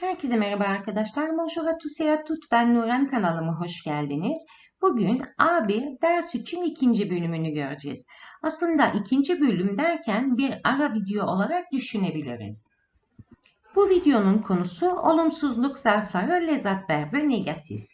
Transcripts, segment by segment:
Herkese merhaba arkadaşlar. Bonjour à tous et à toutes. Ben Nuran kanalıma hoş geldiniz. Bugün A1 ders 3'ün ikinci bölümünü göreceğiz. Aslında ikinci bölüm derken bir ara video olarak düşünebiliriz. Bu videonun konusu olumsuzluk zarfları les adverbes negatif.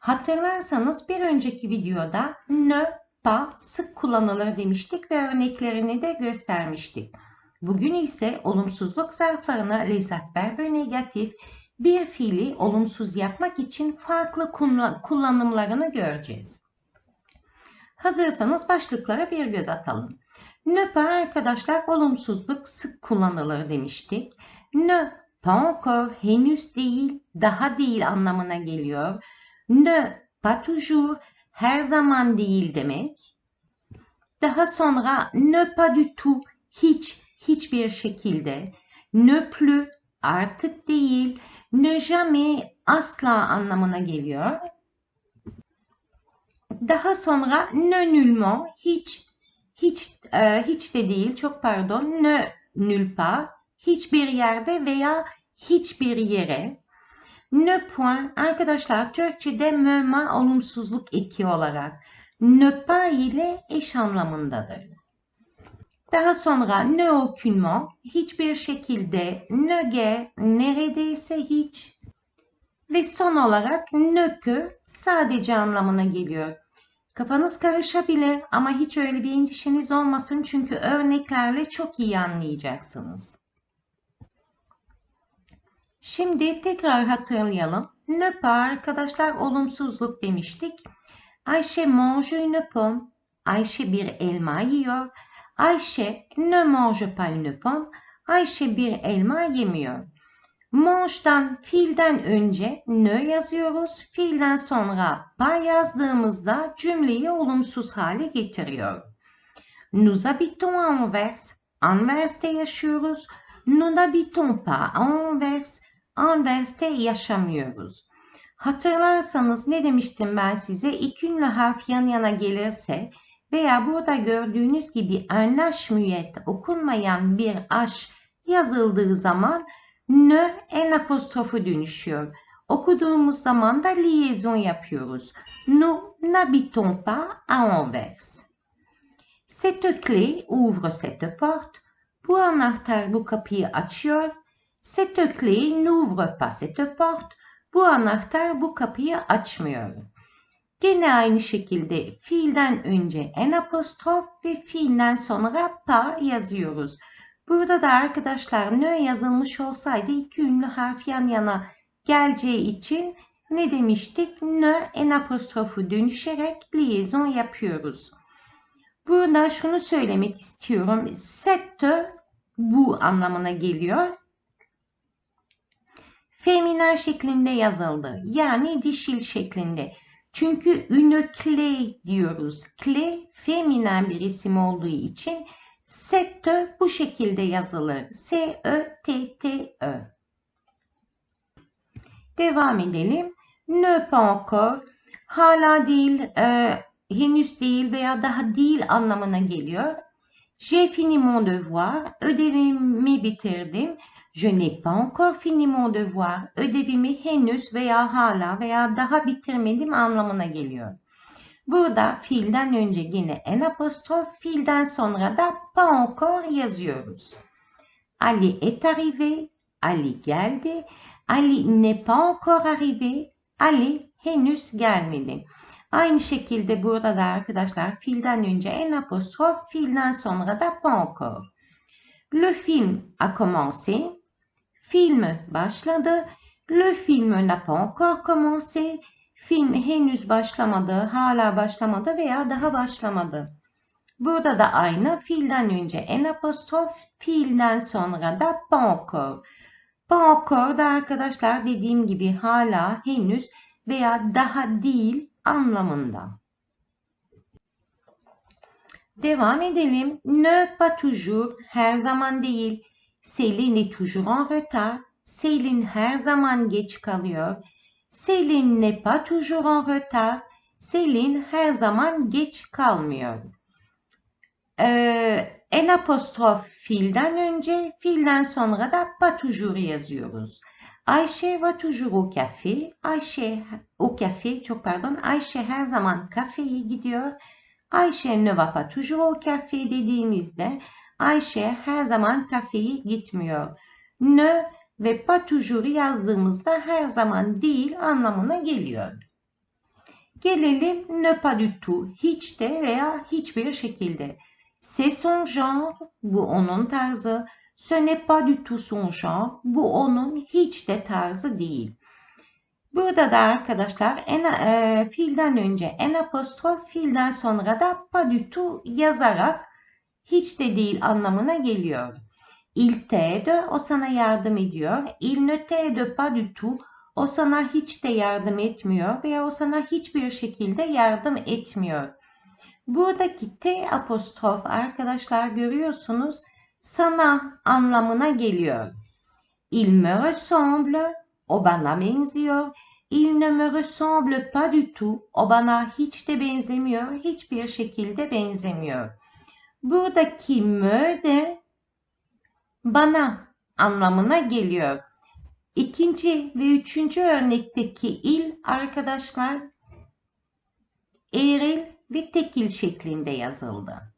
Hatırlarsanız bir önceki videoda ne, pas sık kullanılır demiştik ve örneklerini de göstermiştik. Bugün ise olumsuzluk zarflarını les adverbes negatif bir fiili olumsuz yapmak için farklı kullanımlarını göreceğiz. Hazırsanız başlıklara bir göz atalım. Ne pas arkadaşlar olumsuzluk sık kullanılır demiştik. Ne pas encore henüz değil, daha değil anlamına geliyor. Ne pas toujours her zaman değil demek. Daha sonra ne pas du tout hiç hiçbir şekilde, ne plus artık değil, ne jamais asla anlamına geliyor. Daha sonra ne nullement hiç hiç e, hiç de değil çok pardon ne nulle part hiçbir yerde veya hiçbir yere. Ne point arkadaşlar Türkçe'de müma olumsuzluk eki olarak ne pas ile eş anlamındadır. Daha sonra ne aucunement, hiçbir şekilde, ne ge, neredeyse hiç. Ve son olarak ne que, sadece anlamına geliyor. Kafanız karışabilir ama hiç öyle bir endişeniz olmasın çünkü örneklerle çok iyi anlayacaksınız. Şimdi tekrar hatırlayalım. Ne pas arkadaşlar olumsuzluk demiştik. Ayşe mange une pomme. Ayşe bir elma yiyor. Ayşe ne mange pas une pomme. Ayşe bir elma yemiyor. Mange'dan fiilden önce ne yazıyoruz. Fiilden sonra pas yazdığımızda cümleyi olumsuz hale getiriyor. Nous habitons à Anvers. Anvers'te yaşıyoruz. Nous n'habitons pas à Anvers. Anvers'te yaşamıyoruz. Hatırlarsanız ne demiştim ben size? İki ünlü harf yan yana gelirse veya burada gördüğünüz gibi anlaşmüyet okunmayan bir aş yazıldığı zaman ne en apostrofu dönüşüyor. Okuduğumuz zaman da liaison yapıyoruz. Nous n'habitons pas à Anvers. Cette clé ouvre cette porte. Bu anahtar bu kapıyı açıyor. Cette clé n'ouvre pas cette porte. Bu anahtar bu kapıyı açmıyor. Gene aynı şekilde fiilden önce en apostrof ve fiilden sonra pa yazıyoruz. Burada da arkadaşlar ne yazılmış olsaydı iki ünlü harf yan yana geleceği için ne demiştik? Ne en apostrofu dönüşerek liaison yapıyoruz. Burada şunu söylemek istiyorum. Cette bu anlamına geliyor. Feminen şeklinde yazıldı. Yani dişil şeklinde. Çünkü clé diyoruz. Clé feminen bir isim olduğu için cette bu şekilde yazılır. S-E-T-T-E. Devam edelim. Ne pas encore hala değil, e, henüz değil veya daha değil anlamına geliyor. J'ai fini mon devoir. Ödevimi bitirdim. Je n'ai pas encore fini mon devoir. Ödevimi henüz veya hala veya daha bitirmedim anlamına geliyor. Burada fiilden önce yine en apostrof, fiilden sonra da pas encore yazıyoruz. Ali est arrivé, Ali geldi. Ali n'est pas encore arrivé, Ali henüz gelmedi. Aynı şekilde burada da arkadaşlar fiilden önce en apostrof, fiilden sonra da pas encore. Le film a commencé. Film başladı. Le film n'a pas encore commencé. Film henüz başlamadı, hala başlamadı veya daha başlamadı. Burada da aynı fiilden önce en apostrof, fiilden sonra da pas encore. Da arkadaşlar dediğim gibi hala, henüz veya daha değil anlamında. Devam edelim. Ne pas toujours, her zaman değil. Céline est toujours en retard. Selin her zaman geç kalıyor. Selin n'est pas toujours en retard. Selin her zaman geç kalmıyor. Ee, en apostrof fiilden önce, fiilden sonra da pas toujours yazıyoruz. Ayşe va toujours au café. Ayşe au café, çok pardon. Ayşe her zaman kafeye gidiyor. Ayşe ne va pas toujours au café dediğimizde Ayşe her zaman kafeye gitmiyor. Ne ve pas toujours yazdığımızda her zaman değil anlamına geliyor. Gelelim ne pas du tout, hiç de veya hiçbir şekilde. C'est son genre, bu onun tarzı. Ce n'est pas du tout son genre, bu onun hiç de tarzı değil. Burada da arkadaşlar en, e, fiilden önce en apostrof, fiilden sonra da pas du tout yazarak hiç de değil anlamına geliyor. Il t'aide, o sana yardım ediyor. Il ne t'aide pas du tout, o sana hiç de yardım etmiyor veya o sana hiçbir şekilde yardım etmiyor. Buradaki T apostrof arkadaşlar görüyorsunuz sana anlamına geliyor. Il me ressemble, o bana benziyor. Il ne me ressemble pas du tout, o bana hiç de benzemiyor, hiçbir şekilde benzemiyor. Buradaki me de bana anlamına geliyor. İkinci ve üçüncü örnekteki il arkadaşlar eril ve tekil şeklinde yazıldı.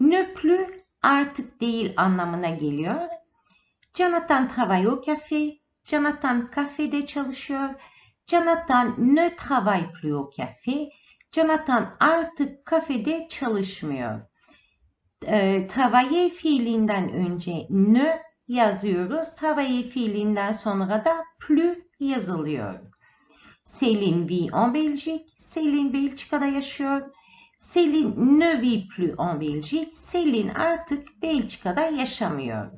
Ne plus artık değil anlamına geliyor. Jonathan travaille au café. Jonathan kafede çalışıyor. Jonathan ne travaille plus au café. Jonathan artık kafede çalışmıyor. E, travailler fiilinden önce ne yazıyoruz. Travailler fiilinden sonra da plus yazılıyor. Selin vit en Belgique. Selin Belçika'da yaşıyor. Selin ne vit plus en Belgique. Selin artık Belçika'da yaşamıyor.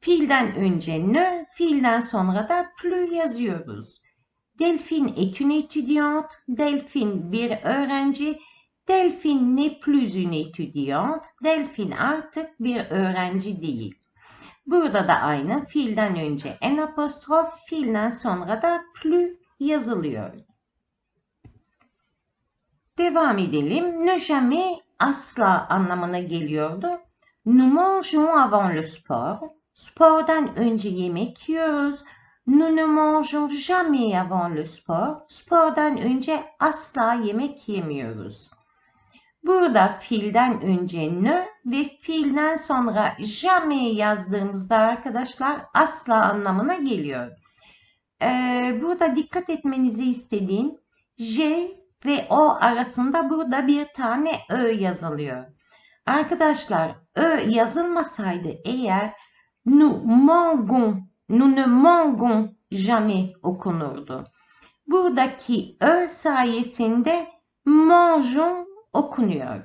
Fiilden önce ne, fiilden sonra da plus yazıyoruz. Delphine est une étudiante. Delphine bir öğrenci. Delphine n'est plus une étudiante. Delphine artık bir öğrenci değil. Burada da aynı fiilden önce en apostrof, fiilden sonra da plus yazılıyor. Devam edelim. Ne jamais asla anlamına geliyordu. Nous mangeons avant le sport. Spordan önce yemek yiyoruz. Nous ne mangeons jamais avant le sport. Spordan önce asla yemek yemiyoruz. Burada fiilden önce ne ve fiilden sonra jamais yazdığımızda arkadaşlar asla anlamına geliyor. Ee, burada dikkat etmenizi istediğim J ve O arasında burada bir tane Ö yazılıyor. Arkadaşlar Ö yazılmasaydı eğer nous mangeons, nous ne mangeons jamais okunurdu. Buradaki Ö sayesinde mangeons okunuyor.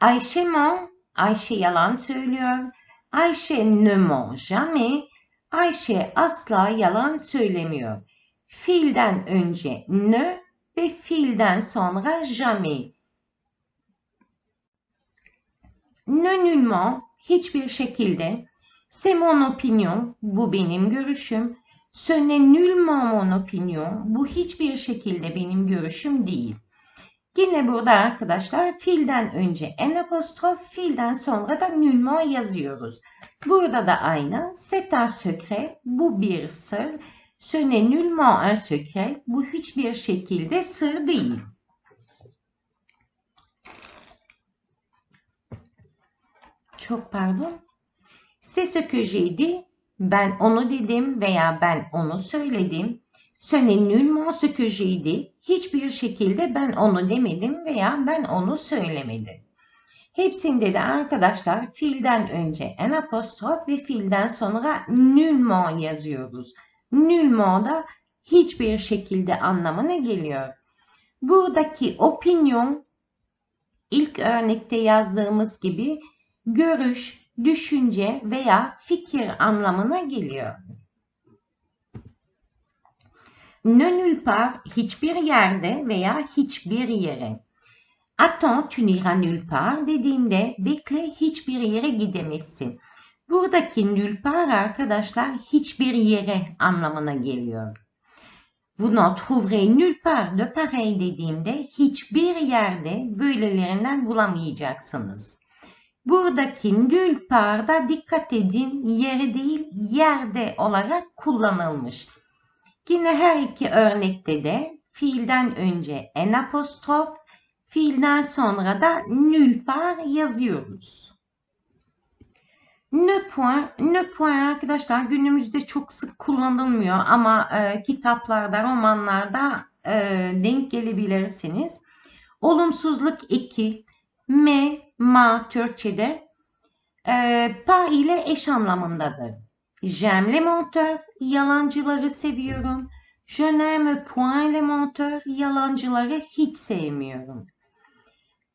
Ayşe ment, Ayşe yalan söylüyor. Ayşe ne ment jamais, Ayşe asla yalan söylemiyor. Fiilden önce ne ve fiilden sonra jamais. Nullement, hiçbir şekilde. C'est mon opinion, bu benim görüşüm. Ce n'est nullement mon opinion, bu hiçbir şekilde benim görüşüm değil. Yine burada arkadaşlar fiilden önce en apostrof, fiilden sonra da nullement yazıyoruz. Burada da aynı. C'est un secret, bu bir sır. Ce n'est nullement un secret, bu hiçbir şekilde sır değil. Çok pardon. C'est ce que j'ai dit, ben onu dedim veya ben onu söyledim. Ce n'est nullement ce que j'ai dit, hiçbir şekilde ben onu demedim veya ben onu söylemedim. Hepsinde de arkadaşlar fiilden önce en apostrof ve fiilden sonra nullement yazıyoruz. Nullement da hiçbir şekilde anlamına geliyor. Buradaki opinion ilk örnekte yazdığımız gibi görüş, düşünce veya fikir anlamına geliyor. Part hiçbir yerde veya hiçbir yere. Attends tu n'iras nulle part dediğimde bekle hiçbir yere gidemezsin. Buradaki nulle part arkadaşlar hiçbir yere anlamına geliyor. Vous n'en trouverez nulle part de pareil dediğimde hiçbir yerde böylelerinden bulamayacaksınız. Buradaki nulle part'da dikkat edin yeri değil yerde olarak kullanılmış. Yine her iki örnekte de fiilden önce en apostrof, fiilden sonra da nulle part yazıyoruz. Ne point, ne point arkadaşlar günümüzde çok sık kullanılmıyor ama e, kitaplarda, romanlarda e, denk gelebilirsiniz. Olumsuzluk 2, me, ma Türkçe'de e, pa ile eş anlamındadır. J'aime les menteurs, yalancıları seviyorum. Je n'aime point les menteurs, yalancıları hiç sevmiyorum.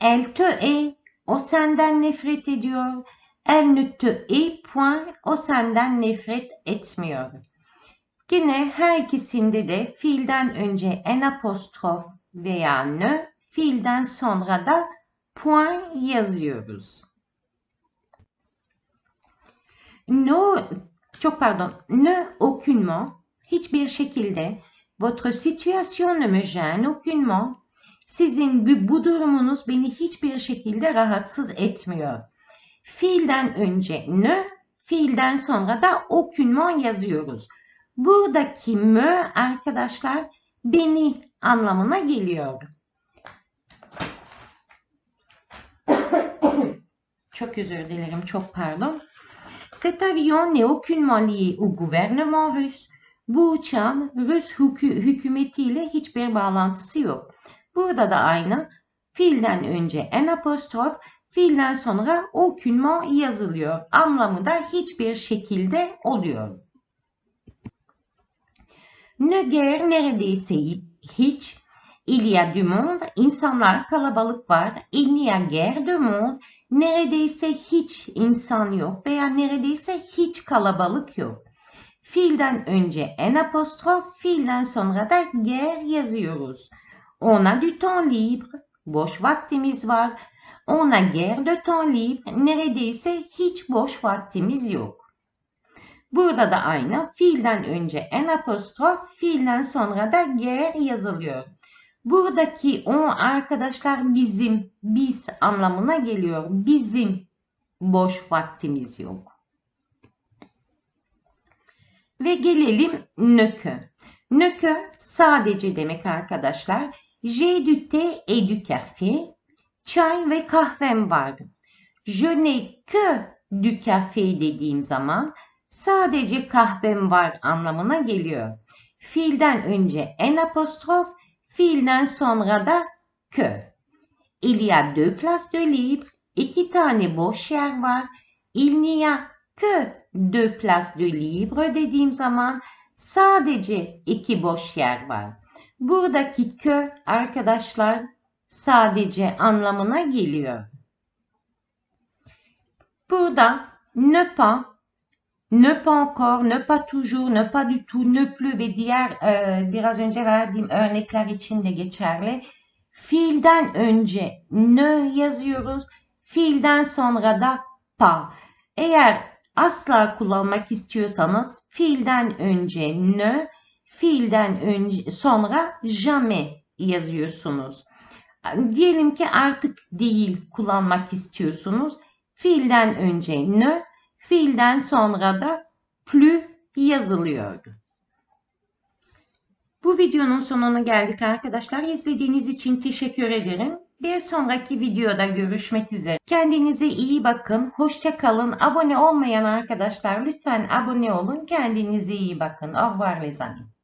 Elle te hait, o senden nefret ediyor. Elle ne te hait point, o senden nefret etmiyor. Yine her ikisinde de fiilden önce en apostrof veya ne, fiilden sonra da point yazıyoruz. No, çok pardon, ne aucunement, hiçbir şekilde, votre situation ne me gêne aucunement, sizin bu, durumunuz beni hiçbir şekilde rahatsız etmiyor. Fiilden önce ne, fiilden sonra da aucunement yazıyoruz. Buradaki me arkadaşlar beni anlamına geliyor. Çok özür dilerim, çok pardon. Cet avion n'est aucunement lié au gouvernement russe. Bu uçağın Rus hükü, hükümetiyle hiçbir bağlantısı yok. Burada da aynı. Fiilden önce en apostrof, fiilden sonra aucunement yazılıyor. Anlamı da hiçbir şekilde oluyor. Ne guerre neredeyse hiç. Il y a du monde, insanlar kalabalık var. Il n'y a guère de monde, neredeyse hiç insan yok veya neredeyse hiç kalabalık yok. Fiilden önce en apostrof, fiilden sonra da ger yazıyoruz. On a du temps libre, boş vaktimiz var. On a guère de temps libre, neredeyse hiç boş vaktimiz yok. Burada da aynı. Fiilden önce en apostrof, fiilden sonra da ger yazılıyor. Buradaki on arkadaşlar bizim, biz anlamına geliyor. Bizim boş vaktimiz yok. Ve gelelim nöke. Nöke sadece demek arkadaşlar. J'ai du thé et du café. Çay ve kahvem var. Je n'ai que du café dediğim zaman sadece kahvem var anlamına geliyor. Fiilden önce en apostrof, fiilden sonra da que. Il y a deux places de libre. İki tane boş yer var. Il n'y a que deux places de libre dediğim zaman sadece iki boş yer var. Buradaki que arkadaşlar sadece anlamına geliyor. Burada ne pas, ne pas encore, ne pas toujours, ne pas du tout, ne plus ve diğer e, biraz önce verdiğim örnekler için de geçerli. Fiilden önce ne yazıyoruz, fiilden sonra da pas. Eğer asla kullanmak istiyorsanız fiilden önce ne, fiilden önce sonra jamais yazıyorsunuz. Diyelim ki artık değil kullanmak istiyorsunuz. Fiilden önce ne, fiilden sonra da plus yazılıyor. Bu videonun sonuna geldik arkadaşlar. İzlediğiniz için teşekkür ederim. Bir sonraki videoda görüşmek üzere. Kendinize iyi bakın. Hoşça kalın. Abone olmayan arkadaşlar lütfen abone olun. Kendinize iyi bakın. Au revoir les amis.